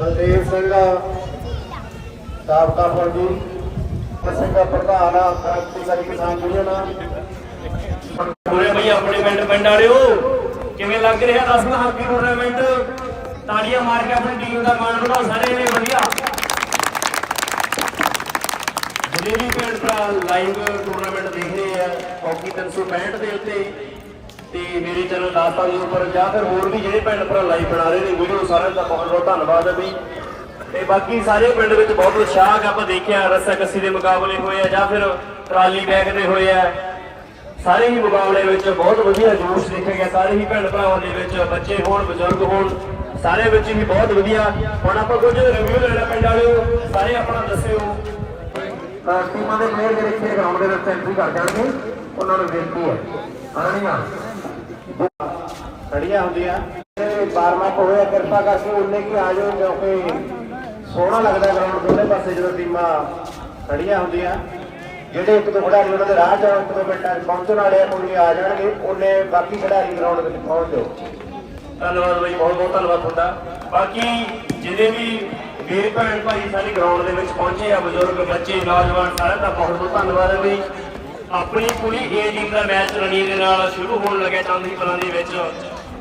ਬਲਦੇਵ ਸਿੰਘ, ਸਾਬਕਾ ਫੌਜੀ, ਸਿੰਘ ਪ੍ਰਧਾਨ ਕ੍ਰਾਂਤੀਕਾਰੀ ਕਿਸਾਨ ਯੂਨੀਅਨ ਹੋਰੇ ਬਈ, ਆਪਣੇ ਪਿੰਡ ਪਿੰਡ ਵਾਲਿਓ, ਕਿਵੇਂ ਲੱਗ ਰਿਹਾ 10ਵਾਂ ਹਾਕੀ ਟੂਰਨਾਮੈਂਟ ਤਾੜੀਆਂ ਮਾਰ ਕੇ ਆਪਣੀ ਟੀਮ ਦਾ ਮਾਣ ਵਧਾਓ, ਸਾਰੇ ਨੇ ਵਧੀਆ। ਜਿਹੜੇ ਵੀ ਭੈਣ ਭਰਾ ਲਾਈਵ ਟੂਰਨਾਮੈਂਟ ਦੇਖ ਰਹੇ ਆ ਹਾਕੀ 365 ਦੇ ਉੱਤੇ ਤੇ ਮੇਰੇ ਚੈਨਲ ਦਾਸਤਾਂ ਦੇ ਉੱਪਰ, ਜਾਂ ਫਿਰ ਹੋਰ ਵੀ ਜਿਹੜੇ ਭੈਣ ਭਰਾ ਲਾਈਵ ਬਣਾ ਰਹੇ ਨੇ, ਵੀਡੀਓ ਸਾਰਿਆਂ ਦਾ ਬਹੁਤ ਬਹੁਤ ਧੰਨਵਾਦ ਹੈ ਬਈ ਤੇ ਬਾਕੀ ਸਾਰੇ ਪਿੰਡ ਵਿੱਚ ਬਹੁਤ ਉਤਸ਼ਾਹ ਆਪਾਂ ਦੇਖਿਆ, ਰੱਸਾ ਕੱਸੀ ਦੇ ਮੁਕਾਬਲੇ ਹੋਏ ਆ, ਜਾਂ ਫਿਰ ਟਰਾਲੀ ਬੈਗ ਦੇ ਹੋਏ ਆ। ਸਾਰੇ ਹੀ ਮੁਕਾਬਲੇ ਵਿੱਚ ਬਹੁਤ ਵਧੀਆ ਜੋਸ਼ ਦੇਖਿਆ ਗਿਆ, ਸਾਰੇ ਹੀ ਭੈਣ ਭਰਾਵਾਂ ਦੇ ਵਿੱਚ, ਬੱਚੇ ਹੋਣ, ਬਜ਼ੁਰਗ ਹੋਣ, ਸਾਰੇ ਵਿੱਚ ਹੀ ਬਹੁਤ ਵਧੀਆ। ਹੁਣ ਆਪਾਂ ਕੁਝ ਰਿਵਿਊ ਲੈਣਾ ਪਿੰਡ ਵਾਲਿਓ, ਸਾਰੇ ਆਪਣਾ ਦੱਸਿਓ। ਅਹ ਟੀਮਾਂ ਦੇ ਪਲੇਅਰ ਜਿਹੜੇ ਇੱਥੇ ਗਰਾਊਂਡ ਦੇ ਵਿੱਚ ਐਂਟਰੀ ਕਰ ਜਾਣਗੇ, ਉਹਨਾਂ ਨੂੰ ਬੇਨਤੀ ਹੈ ਅਰਣੀਆਂ ਖੜੀਆਂ ਹੁੰਦੀਆਂ। ਬਾਰਮਾ ਹੋਇਆ ਕਿਰਪਾ ਕਰਕੇ ਉਹਨੇ ਕੀ ਆ ਜਾਓ, ਕਿਉਂਕਿ ਸੋਹਣਾ ਲੱਗਦਾ ਗਰਾਊਂਡ ਦੋਨੇ ਪਾਸੇ ਜਦੋਂ ਟੀਮਾਂ ਖੜੀਆਂ ਹੁੰਦੀਆਂ। ਜਿਹੜੇ ਇੱਕ ਦੋ ਖਿਡਾਰੀ ਉਹਨਾਂ ਦੇ ਰਾਹ ਚ ਇੱਕ ਦੋ ਮਿੰਟਾਂ 'ਚ ਪਹੁੰਚਣ ਵਾਲੇ ਆ ਕੋਈ ਆ ਜਾਣਗੇ ਉਹਨੇ ਬਾਕੀ ਖਿਡਾਰੀ ਗਰਾਊਂਡ ਵਿੱਚ ਪਹੁੰਚ ਜਾਓ। ਧੰਨਵਾਦ ਬਾਈ, ਬਹੁਤ ਬਹੁਤ ਧੰਨਵਾਦ ਤੁਹਾਡਾ। ਬਾਕੀ ਜਿਹੜੇ ਵੀ ਵੀਰ ਭੈਣ ਭਾਈ ਸਾਡੇ ਗਰਾਊਂਡ ਦੇ ਵਿੱਚ ਪਹੁੰਚੇ ਆ, ਬਜ਼ੁਰਗ, ਬੱਚੇ, ਨੌਜਵਾਨ, ਸਾਰਿਆਂ ਦਾ ਬਹੁਤ ਬਹੁਤ ਧੰਨਵਾਦ ਹੈ ਬਈ। ਆਪਣੀ ਪੂਰੀ ਏ ਟੀਮ ਦਾ ਮੈਚ ਰਣੀ ਦੇ ਨਾਲ ਸ਼ੁਰੂ ਹੋਣ ਲੱਗਿਆ ਚੰਦੀ ਪਲਾਂ ਦੇ ਵਿੱਚ।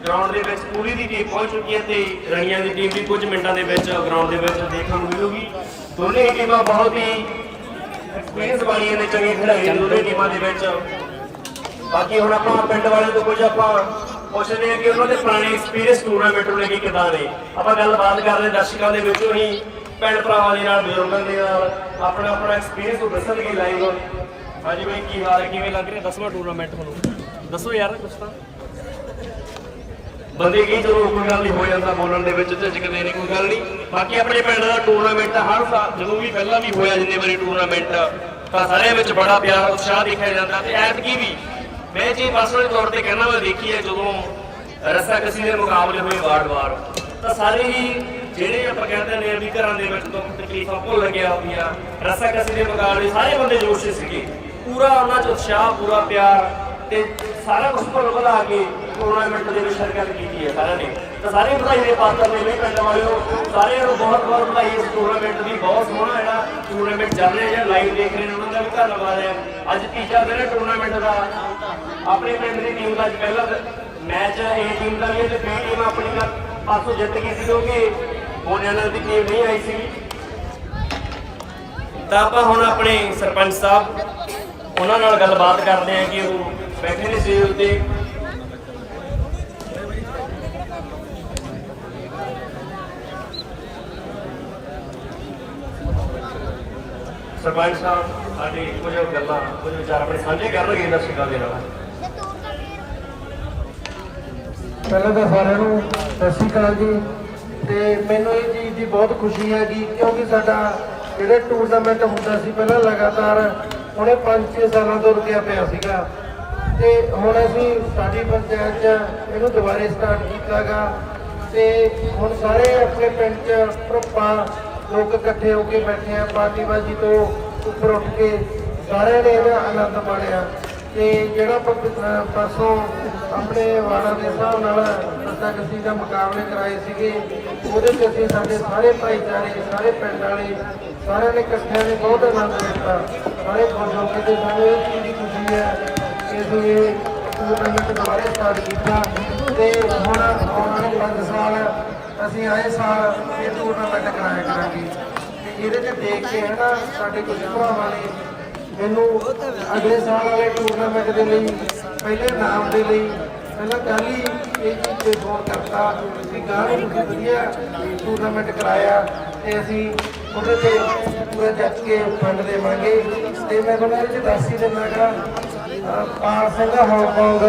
ਗਰਾਊਂਡ ਦੇ ਵਿੱਚ ਪੂਰੀ ਦੀ ਟੀਮ ਪਹੁੰਚ ਚੁੱਕੀ ਹੈ ਤੇ ਰਣੀਆਂ ਦੀ ਟੀਮ ਵੀ ਕੁਝ ਮਿੰਟਾਂ ਦੇ ਵਿੱਚ ਗਰਾਊਂਡ ਦੇ ਵਿੱਚ ਦੇਖਣ ਨੂੰ ਮਿਲੂਗੀ। ਦੋਨੇ ਹੀ ਟੀਮਾਂ ਬਹੁਤ ਹੀ ਐਕਸਪੀਰੀਅੰਸ ਵਾਲੀਆਂ ਨੇ ਚੰਗੇ ਖਿਡਾਰੀ ਦੋਨੇ ਟੀਮਾਂ ਦੇ ਵਿੱਚ। ਬਾਕੀ ਹੁਣ ਆਪਾਂ ਪਿੰਡ ਵਾਲਿਆਂ ਤੋਂ ਕੁਝ ਆਪਾਂ ਪੁੱਛਦੇ ਹਾਂ ਕਿ ਉਹਨਾਂ ਦੇ ਪੁਰਾਣੇ ਐਕਸਪੀਰੀਅੰਸ ਟੂਰਨਾਮੈਂਟ ਨੂੰ ਲੈ ਕੇ ਕਿਦਾਂ ਨੇ ਆਪਾਂ ਗੱਲਬਾਤ ਕਰਦੇ ਹਾਂ ਦਰਸ਼ਕਾਂ ਦੇ ਵਿੱਚੋਂ ਹੀ। ਭੈਣ ਭਰਾਵਾਂ ਦੇ ਨਾਲ, ਬਜ਼ੁਰਗਾਂ ਦੇ ਨਾਲ। ਆਪਣਾ ਆਪਣਾ ਐਕਸਪੀਰੀਅੰਸ ਉਹ ਦੱਸਣਗੇ ਲਾਈਵ ਹਾਂਜੀ ਬਈ, ਕੀ ਹਾਲ ਹੈ? ਕਿਵੇਂ ਲੱਗ ਰਿਹਾ? ਦਸਵਾਂ ਟੂਰਨਾਮੈਂਟ ਤੁਹਾਨੂੰ। ਦੱਸੋ ਯਾਰ, ਕੁਛ ਤਾਂ। ਬੰਦੇ ਕੀ ਚਲੋ ਕੋਈ ਗੱਲ ਨਹੀਂ ਹੋ ਜਾਂਦਾ ਬੋਲਣ ਦੇ ਵਿੱਚ ਝਿਜਕਦੇ ਨੇ ਕੋਈ ਗੱਲ ਨਹੀਂ। ਬਾਕੀ ਆਪਣੇ ਪਿੰਡ ਦਾ ਟੂਰਨਾਮੈਂਟ ਹਰ ਸਾਲ ਜਦੋਂ ਵੀ ਪਹਿਲਾਂ ਵੀ ਹੋਇਆ ਜਿੰਨੇ ਵਾਰੀ ਟੂਰਨਾਮੈਂਟ ਤਾਂ ਸਾਰਿਆਂ ਵਿੱਚ ਬੜਾ ਪਿਆਰ, ਉਤਸ਼ਾਹ ਦੇਖਿਆ ਜਾਂਦਾ ਤੇ ਐਤਕੀ ਵੀ ਮੈਂ ਜੀ ਪਰਸਨਲ ਤੌਰ ਤੇ ਕਹਿਣਾ ਮੈਂ ਦੇਖੀ ਹੈ ਜਦੋਂ ਰਸਾ ਕਸੀ ਦੇ ਮੁਕਾਬਲੇ ਹੋਏ ਵਾਰ-ਵਾਰ ਤਾਂ ਸਾਰੇ ਹੀ ਜਿਹੜੇ ਆਪਾਂ ਕਹਿੰਦੇ ਨੇ ਵੀ ਘਰਾਂ ਦੇ ਵਿੱਚ ਦੁੱਖ ਤਕਲੀਫਾਂ ਭੁੱਲ ਗਿਆ ਹੋਈਆਂ ਰਸਾ ਕਸੀ ਦੇ ਮੁਕਾਬਲੇ ਸਾਰੇ ਬੰਦੇ ਜੋਸ਼ 'ਚ ਸੀਗੇ। ਪੂਰਾ ਉਹਨਾਂ 'ਚ ਉਤਸ਼ਾਹ, ਪੂਰਾ ਪਿਆਰ ਤੇ ਸਾਰਾ ਕੁਝ ਭੁੱਲ ਭੁਲਾ ਕੇ ਟੂਰਨਾਮੈਂਟ ਦੇ ਵਿੱਚ ਸ਼ਿਰਕਤ ਕੀਤੀ ਹੈ ਸਾਰਿਆਂ ਨੇ। ਤਾਂ ਸਾਰੇ ਵਧਾਈ ਦੇ ਪਾਤਰ ਨੇ ਵੀ ਪਿੰਡ ਵਾਲਿਓ, ਸਾਰਿਆਂ ਨੂੰ ਬਹੁਤ ਬਹੁਤ ਵਧਾਈ। ਇਸ ਟੂਰਨਾਮੈਂਟ ਦੀ ਬਹੁਤ ਸੋਹਣਾ ਜਿਹੜਾ ਟੂਰਨਾਮੈਂਟ ਚੱਲ ਰਿਹਾ ਜਾਂ ਲਾਈਵ ਦੇਖ ਰਹੇ ਨੇ ਉਹਨਾਂ ਦਾ ਵੀ ਧੰਨਵਾਦ ਹੈ। ਅੱਜ ਤੀਜਾ ਦਿਨ ਟੂਰਨਾਮੈਂਟ ਦਾ। ਆਪਣੇ ਪਿੰਡ ਦੀ ਟੀਮ ਦਾ ਅੱਜ ਪਹਿਲਾ ਮੈਚ ਹੈ, ਇਹ ਟੀਮ ਦਾ ਵੀ ਹੈ ਤੇ ਬੀ ਟੀਮ ਆਪਣੀ ਦਾ ਪਾਸੋਂ ਜਿੱਤ ਗਈ ਸੀ, ਕਿਉਂਕਿ ਮੋਨਿਆਣਾ ਦੀ ਟੀਮ ਨਹੀਂ ਆਈ ਸੀ। ਤਾਂ ਆਪਾਂ ਹੁਣ ਆਪਣੇ ਸਰਪੰਚ ਸਾਹਿਬ ਉਹਨਾਂ ਨਾਲ ਗੱਲਬਾਤ ਕਰਦੇ ਹਾਂ ਕਿ ਉਹ ਬੈਠੇ ਨੇ ਸਟੇਜ ਉੱਤੇ ਸਰਪੰਚ ਸਾਹਿਬ, ਸਾਡੇ ਕੁਝ ਗੱਲਾਂ, ਕੁਝ ਵਿਚਾਰ ਆਪਣੇ ਸਾਂਝੇ ਕਰਨਗੇ ਦਰਸ਼ਕਾਂ ਦੇ ਨਾਲ। ਪਹਿਲਾਂ ਤਾਂ ਸਾਰਿਆਂ ਨੂੰ ਸਤਿ ਸ਼੍ਰੀ ਅਕਾਲ ਜੀ। ਤੇ ਮੈਨੂੰ ਇਹ ਚੀਜ਼ ਦੀ ਬਹੁਤ ਖੁਸ਼ੀ ਹੈ ਕਿ ਕਿਉਂਕਿ ਸਾਡਾ ਜਿਹੜਾ ਟੂਰਨਾਮੈਂਟ ਹੁੰਦਾ ਸੀ, ਪਹਿਲਾਂ ਲਗਾਤਾਰ ਹੁਣੇ 5-6 ਸਾਲਾਂ ਤੋਂ ਰੁਕਿਆ ਪਿਆ ਸੀਗਾ। ਤੇ ਹੁਣ ਅਸੀਂ ਸਾਡੀ ਪੰਚਾਇਤ 'ਚ ਇਹਨੂੰ ਦੁਬਾਰੇ ਸਟਾਰਟ ਕੀਤਾਗਾ। ਤੇ ਹੁਣ ਸਾਰੇ ਆਪਣੇ ਪਿੰਡ 'ਚ ਪ੍ਰੋਪਾ ਲੋਕ ਇਕੱਠੇ ਹੋ ਕੇ ਬੈਠੇ ਆ। ਪਾਰਟੀਬਾਜੀ ਤੋਂ ਉੱਪਰ ਉੱਠ ਕੇ ਸਾਰਿਆਂ ਨੇ ਇਹਦਾ ਆਨੰਦ ਮਾਣਿਆ। ਤੇ ਜਿਹੜਾ ਪਰਸੋਂ ਆਪਣੇ ਵਾਰਾਂ ਦੇ ਹਿਸਾਬ ਨਾਲ ਰਸਾ ਕਸੀ ਦਾ ਮੁਕਾਬਲੇ ਕਰਾਏ ਸੀਗੇ, ਉਹਦੇ ਤੇ ਅਸੀਂ ਸਾਡੇ ਸਾਰੇ ਭਾਈਚਾਰੇ, ਸਾਰੇ ਪਿੰਡ ਵਾਲੇ ਸਾਰਿਆਂ ਨੇ ਇਕੱਠਿਆਂ ਨੇ ਬਹੁਤ ਆਨੰਦ ਲਿੱਤਾ ਸਾਰੇ ਖੁਸ਼ ਹੋ ਕੇ ਤੇ ਸਾਨੂੰ ਇਹ ਚੀਜ਼ ਦੀ ਖੁਸ਼ੀ ਹੈ ਕਿ ਅਸੀਂ ਇਹ ਟੂਰਨਾਮੈਂਟ ਦੁਬਾਰਾ ਸਟਾਰਟ ਕੀਤਾ ਤੇ ਹੁਣ ਆਉਣ ਵਾਲੇ 5 ਸਾਲ ਅਸੀਂ ਆਏ ਸਾਲ ਇਹ ਟੂਰਨਾਮੈਂਟ ਕਰਾਇਆ ਕਰਾਂਗੇ। ਤੇ ਇਹਦੇ ਤੇ ਦੇਖ ਕੇ ਹੈ ਨਾ ਸਾਡੇ ਕੁਝ ਭਰਾਵਾਂ ਨੇ ਮੈਨੂੰ ਅਗਲੇ ਸਾਲ ਵਾਲੇ ਟੂਰਨਾਮੈਂਟ ਦੇ ਲਈ, ਪਹਿਲੇ ਨਾਮ ਦੇ ਲਈ ਪਹਿਲਾਂ ਕੱਲ ਹੀ ਇਹ ਚੀਜ਼ ਤੇ ਫੋਨ ਕਰਤਾ ਕਿ ਗਾਹ ਨੂੰ ਤੁਸੀਂ ਵਧੀਆ ਟੂਰਨਾਮੈਂਟ ਕਰਾਇਆ ਤੇ ਅਸੀਂ ਉਹਦੇ ਤੇ ਪੂਰਾ ਜੱਜ ਕੇ ਫੰਡ ਦੇਵਾਂਗੇ। ਤੇ ਮੈਂ ਤੁਹਾਨੂੰ ਇਹਦੇ ਚ ਦੱਸ ਹੀ ਦਿੰਦਾਗਾ ਪਾਲ ਸਿੰਘ ਹਾਂਗਕਾਂਗ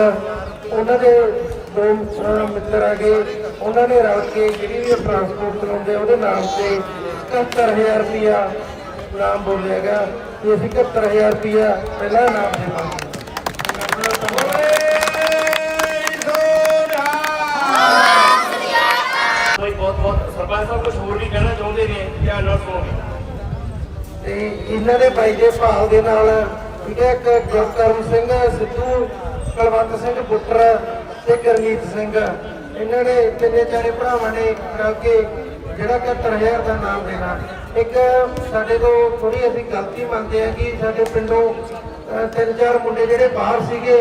ਉਹਨਾਂ ਦੇ ਦੋ ਅਹ, ਮਿੱਤਰ ਆਗੇ ਉਹਨਾਂ ਨੇ ਰਲ ਕੇ ਜਿਹੜੀ ਵੀ ਟਰਾਂਸਪੋਰਟ ਚਲਾਉਂਦੇ ਆ, ਉਹਦੇ ਨਾਮ ਤੇ 71000 ਰੁਪਇਆ ਨਾਮ ਬੋਲਿਆ ਬੋਲਿਆਗਾ ਤੇ ਅਸੀਂ 71000 ਰੁਪਇਆ ਪਹਿਲਾਂ ਨਾਮ ਦੇਵਾਂਗੇ। ਕੋਈ ਬਹੁਤ ਬਹੁਤ ਸਰਪੰਚ ਸਾਹਿਬ ਕੁਝ ਹੋਰ ਵੀ ਕਹਿਣਾ ਚਾਹੁੰਦੇ ਨੇ ਧਿਆਨ ਨਾਲ ਸੁਣੋ ਤੇ ਇਹਨਾਂ ਦੇ ਬਾਈ ਦੇ ਭਾਲ ਦੇ ਨਾਲ, ਠੀਕ ਹੈ, ਇੱਕ ਗੁਰਕਰਮ ਸਿੰਘ, ਸਿੱਧੂ ਕਲਵੰਤ ਸਿੰਘ ਪੁੱਤਰ ਤੇ ਕਰਨੀਤ ਸਿੰਘ। ਇਹਨਾਂ ਨੇ ਤਿੰਨੇ ਚਾਰੇ ਭਰਾਵਾਂ ਨੇ ਰਲ ਕੇ ਜਿਹੜਾ 71000 ਦਾ ਨਾਮ ਦੇਣਾ। ਇੱਕ ਸਾਡੇ ਤੋਂ ਥੋੜੀ ਅਸੀਂ ਗਲਤੀ ਮੰਨਦੇ ਆ ਕਿ ਸਾਡੇ ਪਿੰਡੋਂ ਤਿੰਨ ਚਾਰ ਮੁੰਡੇ ਜਿਹੜੇ ਬਾਹਰ ਸੀਗੇ,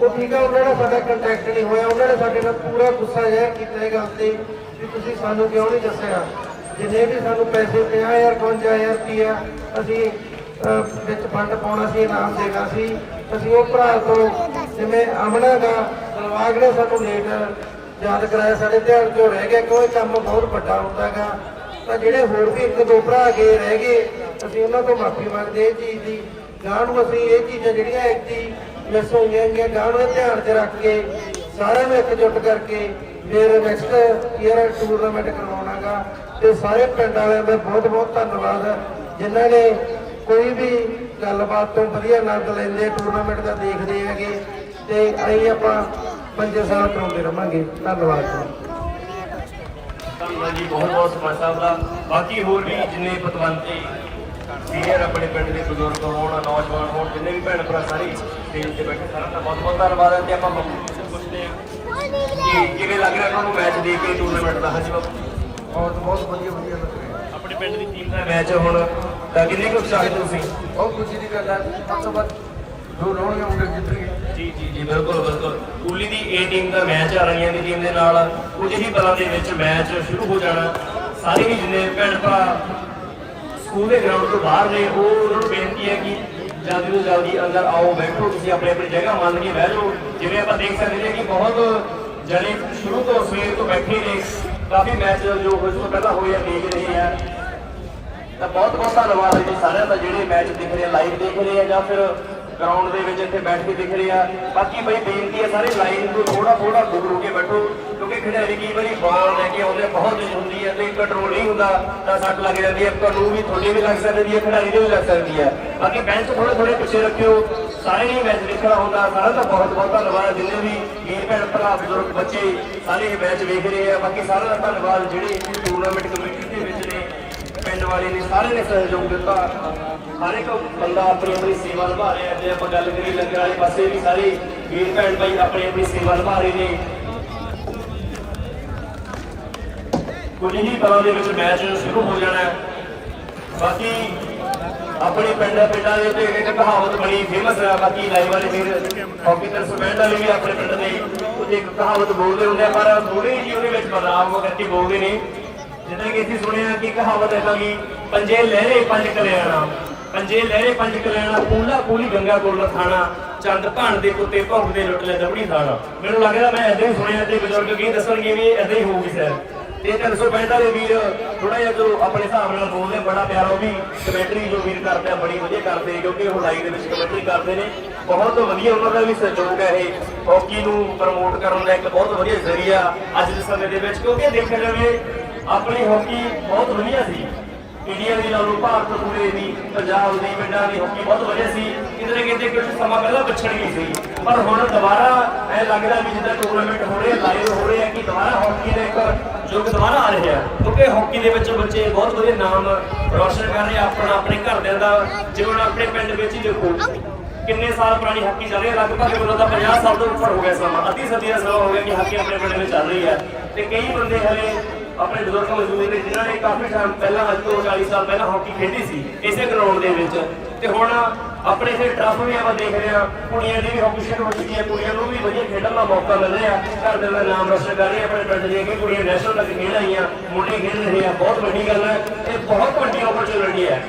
ਉਹ ਠੀਕ ਆ, ਉਹਨਾਂ ਨਾਲ ਸਾਡਾ ਕੰਟੈਕਟ ਨਹੀਂ ਹੋਇਆ। ਉਹਨਾਂ ਨੇ ਸਾਡੇ ਨਾਲ ਪੂਰਾ ਗੁੱਸਾ ਜ਼ਾਹਿਰ ਕੀਤਾ ਇਹ ਗੱਲ ਤੇ, ਵੀ ਤੁਸੀਂ ਸਾਨੂੰ ਕਿਉਂ ਨਹੀਂ ਦੱਸਿਆ? ਜਿੰਨੇ ਵੀ ਸਾਨੂੰ ਪੈਸੇ 50000 55000 ਰੁਪਇਆ ਅਸੀਂ ਵਿੱਚ ਫੰਡ ਪਾਉਣਾ ਸੀ, ਇਨਾਮ ਦੇਣਾ ਸੀ। ਅਸੀਂ ਉਹ ਭਰਾ ਤੋਂ ਜਿਵੇਂ ਅਮਨਾ ਦਾ ਸਲਵਾਗ ਨੇ ਸਾਨੂੰ ਲੇਟ ਯਾਦ ਕਰਾਇਆ, ਸਾਡੇ ਧਿਆਨ ਚੋਂ ਰਹਿ ਗਿਆ ਕਿਉਂ ਇਹ ਕੰਮ ਬਹੁਤ ਵੱਡਾ ਹੁੰਦਾਗਾ ਤਾਂ ਜਿਹੜੇ ਹੋਰ ਵੀ ਇੱਕ ਦੋ ਭਰਾ ਗਏ ਰਹਿ ਗਏ, ਅਸੀਂ ਉਹਨਾਂ ਤੋਂ ਮਾਫੀ ਮੰਗਦੇ ਇਹ ਚੀਜ਼ ਦੀ। ਗਾਂ ਨੂੰ ਅਸੀਂ ਇਹ ਚੀਜ਼ਾਂ ਜਿਹੜੀਆਂ ਐਕਟੀ ਮਿਸ ਹੋਈਆਂ ਹੈਗੀਆਂ ਗਾਂ ਨੂੰ ਧਿਆਨ 'ਚ ਰੱਖ ਕੇ, ਸਾਰਿਆਂ ਨੂੰ ਇਕਜੁੱਟ ਕਰਕੇ, ਫਿਰ ਨੈਕਸਟ ਈਅਰ ਟੂਰਨਾਮੈਂਟ ਕਰਵਾਉਣਾਗਾ ਤੇ ਸਾਰੇ ਪਿੰਡ ਵਾਲਿਆਂ ਦਾ ਬਹੁਤ ਬਹੁਤ ਧੰਨਵਾਦ ਜਿਨ੍ਹਾਂ ਨੇ ਕੋਈ ਵੀ ਗੱਲਬਾਤ ਤੋਂ ਵਧੀਆ ਆਨੰਦ ਲੈਂਦੇ ਟੂਰਨਾਮੈਂਟ ਦਾ ਦੇਖਦੇ ਹੈਗੇ, ਤੇ ਅਸੀਂ ਆਪਾਂ ਪੰਜੇ ਸਾਲ ਕਰਾਉਂਦੇ ਰਵਾਂਗੇ। ਧੰਨਵਾਦ ਧੰਨਵਾਦ ਜੀ, ਬਹੁਤ ਬਹੁਤ ਸਰਪੰਚ ਸਾਹਿਬ ਦਾ। ਬਾਕੀ ਹੋਰ ਵੀ ਜਿੰਨੇ ਪਤਵੰਤੇ ਸੀਨੀਅਰ ਆਪਣੇ ਪਿੰਡ ਦੇ ਬਜ਼ੁਰਗ ਹੋਣ, ਨੌਜਵਾਨ ਹੋਣ, ਜਿੰਨੇ ਵੀ ਭੈਣ ਭਰਾ ਸਾਰੇ ਸਟੇਜ ਤੇ ਬੈਠੇ ਸਾਰਿਆਂ ਦਾ ਬਹੁਤ ਬਹੁਤ ਧੰਨਵਾਦ ਹੈ। ਤੇ ਆਪਾਂ ਪੁੱਛਦੇ ਹਾਂ ਕਿ ਕਿਵੇਂ ਲੱਗ ਰਿਹਾ ਤੁਹਾਨੂੰ ਮੈਚ ਦੇਖ ਕੇ ਟੂਰਨਾਮੈਂਟ ਦਾ? ਹਾਂਜੀ ਬਾਪੂ ਬਹੁਤ ਬਹੁਤ ਵਧੀਆ ਵਧੀਆ ਲੱਗ ਰਿਹਾ। ਆਪਣੇ ਪਿੰਡ ਦੀ ਟੀਮ ਦਾ ਮੈਚ ਹੁਣ ਤਾਂ ਕਿੰਨੇ ਕੁ ਉਤਸ਼ਾਹਿਤ ਤੁਸੀਂ? ਬਹੁਤ ਖੁਸ਼ੀ ਦੀ ਗੱਲ ਹੈ। ਸਭ ਤੋਂ ਵੱਧ ਜੋ ਲਾਉਣਗੇ ਮੁੰਡੇ ਜਿੱਤਣਗੇ ਜੀ ਜੀ ਜੀ ਬਿਲਕੁਲ ਬਿਲਕੁਲ। ਕੂਲੀ ਦੀ ਏ ਟੀਮ ਦਾ ਮੈਚ ਆ ਰਹੀਆਂ ਦੀ ਟੀਮ ਦੇ ਨਾਲ। ਕੁਝ ਹੀ ਪਲਾਂ ਦੇ ਵਿੱਚ ਮੈਚ ਸ਼ੁਰੂ ਹੋ ਜਾਣਾ। ਸਾਰੇ ਹੀ ਜਿੰਨੇ ਭੈਣ ਭਰਾ ਸਕੂਲ ਦੇ ਗਰਾਊਂਡ ਤੋਂ ਬਾਹਰ ਨੇ ਉਹ ਉਹਨਾਂ ਨੂੰ ਬੇਨਤੀ ਹੈ ਕਿ ਜਲਦੀ ਤੋਂ ਜਲਦੀ ਅੰਦਰ ਆਓ ਬੈਠੋ ਤੁਸੀਂ ਆਪਣੀ ਆਪਣੀ ਜਗ੍ਹਾ ਮੰਨ ਕੇ ਬਹਿ ਜਾਓ। ਜਿਵੇਂ ਆਪਾਂ ਦੇਖ ਸਕਦੇ ਹਾਂ ਕਿ ਬਹੁਤ ਜਣੇ ਸ਼ੁਰੂ ਤੋਂ ਸਵੇਰ ਤੋਂ ਬੈਠੇ ਨੇ। ਕਾਫੀ ਮੈਚ ਜੋ ਉਸ ਤੋਂ ਪਹਿਲਾਂ ਹੋਏ ਆ ਦੇਖ ਰਹੇ ਆ ਤਾਂ ਬਹੁਤ ਬਹੁਤ ਧੰਨਵਾਦ ਹੈ ਜੀ ਸਾਰਿਆਂ ਦਾ ਜਿਹੜੇ ਮੈਚ ਦੇਖ ਰਹੇ ਆ ਲਾਈਵ ਦੇਖ ਰਹੇ ਆ ਜਾਂ ਫਿਰ ਗਰਾਊਂਡ ਦੇ ਵਿੱਚ ਇੱਥੇ ਬੈਠ ਕੇ ਦੇਖ ਰਹੇ ਆ। ਬਾਕੀ ਬਈ ਬੇਨਤੀ ਹੈ ਸਾਰੇ ਲਾਈਨ ਤੋਂ ਥੋੜਾ ਥੋੜਾ ਦੂਰ ਹੋ ਕੇ ਬੈਠੋ, ਕਿਉਂਕਿ ਖਿਡਾਰੀ ਕਈ ਵਾਰੀ ਬਾਲ ਲੈ ਕੇ ਆਉਂਦੇ ਬਹੁਤ ਤੇਜ਼ ਹੁੰਦੀ ਹੈ ਤੇ ਕੰਟਰੋਲ ਨਹੀਂ ਹੁੰਦਾ, ਤਾਂ ਸੱਟ ਲੱਗ ਜਾਂਦੀ ਹੈ ਤੁਹਾਨੂੰ ਵੀ, ਤੁਹਾਡੀ ਵੀ ਲੱਗ ਸਕਦੀ ਹੈ ਖਿਡਾਰੀ ਦੇ ਵੀ ਲੱਗ ਸਕਦੀ ਹੈ ਬਾਕੀ ਬੈਂਚ ਥੋੜੇ ਥੋੜੇ ਪਿੱਛੇ ਰੱਖਿਓ, ਸਾਰੇ ਹੀ ਮੈਚ ਦੇਖਣਾ ਹੁੰਦਾ, ਸਾਰਿਆਂ ਦਾ ਬਹੁਤ ਬਹੁਤ ਧੰਨਵਾਦ, ਜਿੰਨੇ ਵੀ ਵੀਰ ਭੈਣ ਭਰਾ, ਬਜ਼ੁਰਗ ਬੱਚੇ, ਸਾਰੇ ਇਹ ਮੈਚ ਵੇਖ ਰਹੇ ਆ। ਬਾਕੀ ਸਾਰਿਆਂ ਦਾ ਧੰਨਵਾਦ, ਜਿਹੜੇ ਟੂਰਨਾਮੈਂਟ ਕਮੇਟੀ ਦੇ ਵਿੱਚ ਪਿੰਡ ਵਾਲੇ ਨੇ ਸਾਰੇ ਨੇ ਸਹਿਯੋਗ ਦਿੱਤਾ। ਹਰ ਇੱਕ ਬੰਦਾ ਆਪਣੀ ਆਪਣੀ ਸੇਵਾ ਨਿਭਾ ਰਿਹਾ। ਜੇ ਆਪਾਂ ਗੱਲ ਕਰੀਏ ਲੰਗਰ ਵਾਲੇ ਪਾਸੇ ਵੀ ਸਾਰੇ ਵੀਰ ਭੈਣ ਭਾਈ ਆਪਣੀ ਆਪਣੀ ਸੇਵਾ ਨਿਭਾ ਰਹੇ ਨੇ। ਕੁਝ ਹੀ ਪਲਾਂ ਦੇ ਵਿੱਚ ਮੈਚ ਸ਼ੁਰੂ ਹੋ ਜਾਣਾ ਹੈ। ਬਾਕੀ ਆਪਣੇ ਪਿੰਡ, ਪਿੰਡਾਂ ਦੇ ਉੱਤੇ ਇੱਕ ਕਹਾਵਤ ਬੜੀ ਫੇਮਸ ਹੈ ਬਾਕੀ ਲਾਈਵ ਵਾਲੇ ਵੀਰ ਹਾਕੀ ਤੇ ਵਾਲੇ ਵੀ ਆਪਣੇ ਪਿੰਡ ਦੇ ਉਹਦੀ ਇੱਕ ਕਹਾਵਤ ਬੋਲਦੇ ਹੁੰਦੇ ਆ, ਪਰ ਥੋੜੀ ਜਿਹੀ ਉਹਦੇ ਵਿੱਚ ਬਦਲਾਅ ਕਰਕੇ ਬੋਲਦੇ ਨੇ। ਜਿੱਦਾਂ ਕਿ ਅਸੀਂ ਸੁਣਿਆ ਕਿ ਕਹਾਵਤ ਹੈ ਕਿ ਪੰਜੇ ਲਹਿਰੇ ਪੰਜ ਕਲਿਆਣਾ। ਪੰਜੇ ਲਹਿਰੇ ਪੰਜ ਕਲਿਆਣਾ, ਪੂਲਾ ਪੂਲੀ ਗੰਗਾ ਕੋਲ ਥਾਣਾ ਚੰਦ ਭਾਣ ਦੇ ਕੁੱਤੇ ਭੌਂਕਦੇ ਲੁੱਟ ਲੈ ਦਬੜੀ ਥਾਣਾ ਮੈਨੂੰ ਲੱਗਦਾ ਮੈਂ ਏਦਾਂ ਹੀ ਸੁਣਿਆ ਤੇ ਬਜ਼ੁਰਗ ਕੀ ਦੱਸਣਗੇ ਵੀ ਏਦਾਂ ਹੀ ਹੋਊਗੀ ਸਰ। ਤੇ 365 ਵਾਲੇ ਵੀਰ ਥੋੜਾ ਜਿਹਾ ਜੋ ਆਪਣੇ ਹਿਸਾਬ ਨਾਲ ਬੋਲਦੇ ਬੜਾ ਪਿਆਰਾ ਉਹ ਵੀ ਕਮੈਂਟਰੀ ਜੋ ਵੀਰ ਕਰਦੇ ਆ, ਬੜੀ ਵਧੀਆ ਕਰਦੇ ਕਿਉਂਕਿ ਉਹ ਲਾਈਵ ਦੇ ਵਿੱਚ ਕਮੈਂਟਰੀ ਕਰਦੇ ਨੇ। ਬਹੁਤ ਵਧੀਆ ਉਹਨਾਂ ਦਾ ਵੀ ਸਹਿਯੋਗ ਹੈ ਇਹ। ਹਾਕੀ ਨੂੰ ਪ੍ਰਮੋਟ ਕਰਨ ਦਾ ਇੱਕ ਬਹੁਤ ਵਧੀਆ ਜ਼ਰੀਆ ਅੱਜ ਦੇ ਸਮੇਂ ਦੇ ਵਿੱਚ, ਕਿਉਂਕਿ ਦੇਖਿਆ ਜਾਵੇ ਆਪਣੀ ਹਾਕੀ ਬਹੁਤ ਵਧੀਆ ਸੀ। ਇੰਡੀਆ ਦੀ ਲਾ ਲਓ, ਭਾਰਤ ਪੂਰੇ ਦੀ, ਪੰਜਾਬ ਦੀ, ਪਿੰਡਾਂ ਦੀ ਹਾਕੀ ਬਹੁਤ ਵਧੀਆ ਸੀ। ਕਿਤੇ ਕਿਤੇ ਕੁਝ ਸਮਾਂ ਪਹਿਲਾਂ ਵਿਛੜ ਗਈ ਸੀ। ਪਰ ਹੁਣ ਦੁਬਾਰਾ ਐ ਲੱਗਦਾ ਵੀ ਜਿੱਦਾਂ ਟੂਰਨਾਮੈਂਟ ਹੋ ਰਹੇ ਲਾਈਵ ਹੋ ਰਹੇ ਆ, ਕਿ ਦੁਬਾਰਾ ਹਾਕੀ ਦੇ ਇੱਕ ਯੁੱਗ ਦੁਬਾਰਾ ਆ ਰਿਹਾ। ਕਿਉਂਕਿ ਹਾਕੀ ਦੇ ਵਿੱਚ ਬੱਚੇ ਬਹੁਤ ਵਧੀਆ ਨਾਮ ਰੋਸ਼ਨ ਕਰ ਰਹੇ ਆਪਣਾ ਆਪਣੇ ਘਰਦਿਆਂ ਦਾ, ਜਿਵੇਂ ਹੁਣ ਆਪਣੇ ਪਿੰਡ ਵਿੱਚ ਹੀ ਦੇਖੋ, ਕਿੰਨੇ ਸਾਲ ਪੁਰਾਣੀ ਹਾਕੀ ਚੱਲ ਰਹੀ ਹੈ ਲਗਭਗ ਮੈਨੂੰ ਤਾਂ 50 ਸਾਲ ਤੋਂ ਉੱਪਰ ਹੋ ਗਿਆ ਸਮਾਂ। ਅੱਧੀ ਸਦੀ ਦਾ ਸਮਾਂ ਹੋ ਗਿਆ ਕਿ ਹਾਕੀ ਆਪਣੇ ਪਿੰਡ ਵਿੱਚ ਚੱਲ ਰਹੀ ਹੈ ਤੇ ਕਈ ਬੰਦੇ ਹਲੇ ਆਪਣੇ ਬਜ਼ੁਰਗ ਮੌਜੂਦ ਨੇ ਜਿਨ੍ਹਾਂ ਨੇ ਕਾਫੀ ਟਾਈਮ ਪਹਿਲਾਂ, ਅੱਜ ਤੋਂ 40 ਸਾਲ ਪਹਿਲਾਂ ਹਾਕੀ ਖੇਡੀ ਸੀ, ਇਸੇ ਗਰਾਊਂਡ ਦੇ ਵਿੱਚ। ਤੇ ਹੁਣ ਆਪਣੇ ਇੱਥੇ ਟਰਫ ਵੀ ਆਪਾਂ ਦੇਖ ਰਹੇ ਹਾਂ, ਕੁੜੀਆਂ ਦੀ ਵੀ ਹਾਕੀ ਸ਼ੁਰੂ ਹੋ ਚੁੱਕੀ ਹੈ, ਕੁੜੀਆਂ ਨੂੰ ਵੀ ਵਧੀਆ ਖੇਡਣ ਦਾ ਮੌਕਾ ਮਿਲ ਰਿਹਾ। ਘਰ ਦੇ ਦਾ ਨਾਮ ਰੋਸ਼ਨ ਕਰ ਰਹੇ ਆ, ਆਪਣੇ ਪਿੰਡ ਦੀਆਂ ਕਿ ਕੁੜੀਆਂ ਨੈਸ਼ਨਲ ਤੱਕ ਖੇਡ ਆਈਆਂ, ਮੁੰਡੇ ਖੇਡ ਰਹੇ ਆ, ਬਹੁਤ ਵੱਡੀ ਗੱਲ ਹੈ ਇਹ ਬਹੁਤ ਵੱਡੀ ਓਪਰਚੁਨਿਟੀ ਹੈ।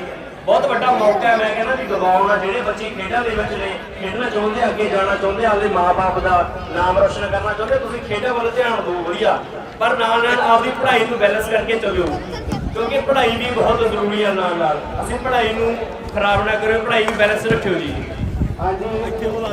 ਬਹੁਤ ਵੱਡਾ ਮੌਕਾ ਹੈ। ਮੈਂ ਕਹਿੰਦਾ ਵੀ ਗਵਾਉਣਾ ਜਿਹੜੇ ਬੱਚੇ ਖੇਡਾਂ ਦੇ ਵਿੱਚ ਨੇ ਖੇਡਣਾ ਚਾਹੁੰਦੇ ਅੱਗੇ ਜਾਣਾ ਚਾਹੁੰਦੇ ਆ, ਆਪਦੇ ਮਾਪੇ ਦਾ ਨਾਮ ਰੋਸ਼ਨ ਕਰਨਾ ਚਾਹੁੰਦੇ ਤੁਸੀਂ ਖੇਡਾਂ ਵੱਲ ਧਿਆਨ ਦਿਓ ਵਧੀਆ। ਪਰ ਨਾਲ ਨਾਲ ਆਪਦੀ ਪੜ੍ਹਾਈ ਨੂੰ ਬੈਲੈਂਸ ਕਰਕੇ ਚੱਲਿਓ। ਕਿਉਂਕਿ ਪੜ੍ਹਾਈ ਵੀ ਬਹੁਤ ਜ਼ਰੂਰੀ ਹੈ ਨਾਲ ਨਾਲ। ਅਸੀਂ ਪੜ੍ਹਾਈ ਨੂੰ ਖਰਾਬ ਨਾ ਕਰਿਓ ਪੜ੍ਹਾਈ ਨੂੰ ਬੈਲੈਂਸ ਰੱਖਿਓ ਜੀ। ਹਾਂਜੀ।